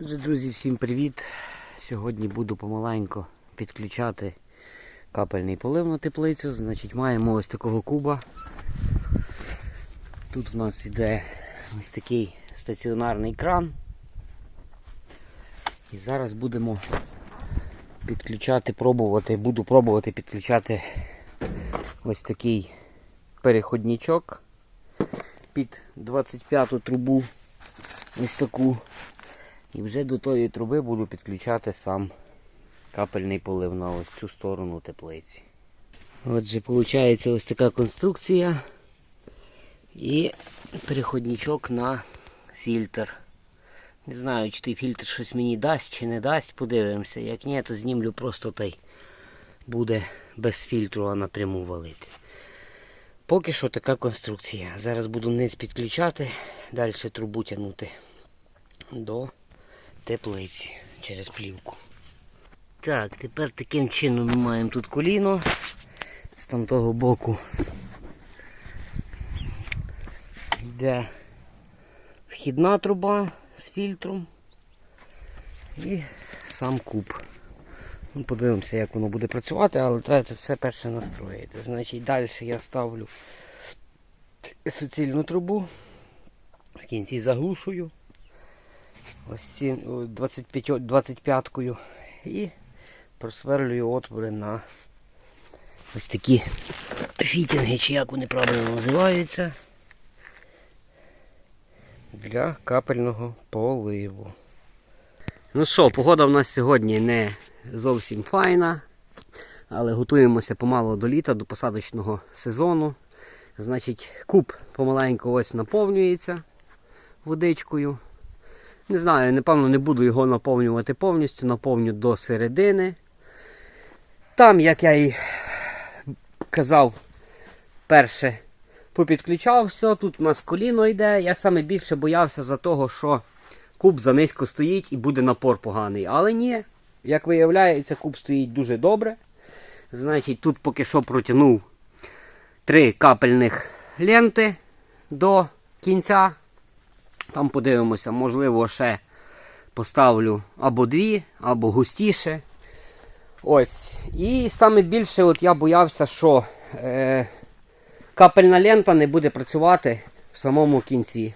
Отже, друзі, всім привіт! Сьогодні буду помаленько підключати капельний полив на теплицю. Значить, маємо ось такого куба. Тут у нас йде ось такий стаціонарний кран. І зараз будемо підключати, пробувати, буду пробувати підключати ось такий переходничок під 25-ту трубу. Ось таку. І вже до тої труби буду підключати сам капельний полив на ось цю сторону теплиці. Отже, виходить ось така конструкція і переходничок на фільтр. Не знаю, чи той фільтр щось мені дасть чи не дасть, подивимося. Як ні, то знімлю просто та буде без фільтру, а напряму валити. Поки що така конструкція. Зараз буду вниз підключати, далі трубу тягнути до теплиці через плівку. Так, тепер таким чином ми маємо тут коліно з там боку. Йде вхідна труба з фільтром і сам куб. Ну, подивимося, як воно буде працювати, але треба це все перше настроїти. Значить, далі я ставлю суцільну трубу, в кінці заглушую ось ці 25, 25-кою і просверлюю отвори на ось такі фітінги, чи як вони правильно називаються, для капельного поливу. Ну що, погода в нас сьогодні не зовсім файна, але готуємося помало до літа, до посадочного сезону. Значить, куб помаленьку ось наповнюється водичкою. Не знаю, напевно, не буду його наповнювати повністю, наповню до середини. Там, як я і казав, перше попідключав все, тут у нас коліно йде. Я саме більше боявся за того, що куб занизько стоїть і буде напор поганий. Але ні, як виявляється, куб стоїть дуже добре. Значить, тут поки що протягнув три капельних ленти до кінця. Там подивимося, можливо, ще поставлю або дві, або густіше. Ось. І саме більше от я боявся, що е, капельна лента не буде працювати в самому кінці.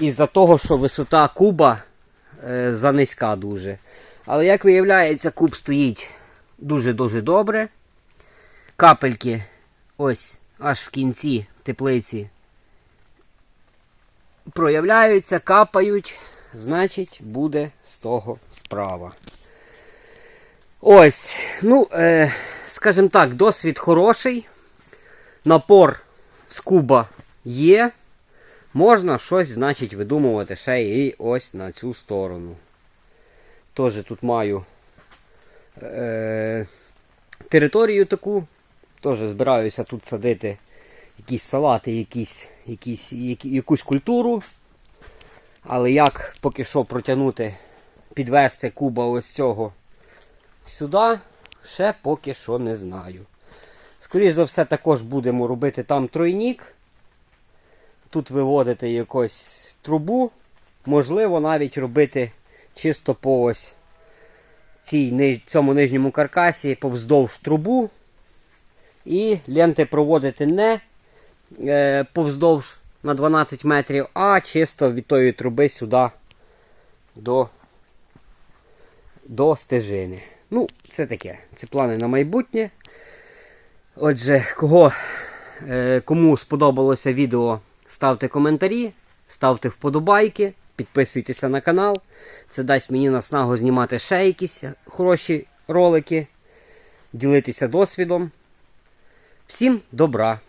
Із-за того, що висота куба е, занизька дуже. Але як виявляється, куб стоїть дуже-дуже добре. Капельки ось аж в кінці теплиці проявляються, капають, значить, буде з того справа. Ось, ну, е, скажімо так, досвід хороший. Напор з куба є. Можна щось, значить, видумувати ще і ось на цю сторону. Теж тут маю е, територію таку. Теж збираюся тут садити якісь салати, якісь, якісь, які, якусь культуру. Але як поки що протягнути, підвести куба ось цього сюди, ще поки що не знаю. Скоріше за все, також будемо робити там тройнік. Тут виводити якусь трубу. Можливо, навіть робити чисто по ось цій, цьому нижньому каркасі повздовж трубу. І ленти проводити не е, повздовж на 12 метрів, а чисто від тої труби сюди до, до стежини. Ну, це таке. Це плани на майбутнє. Отже, кого, е, кому сподобалося відео, ставте коментарі, ставте вподобайки, підписуйтеся на канал. Це дасть мені наснагу знімати ще якісь хороші ролики, ділитися досвідом. Всім добра!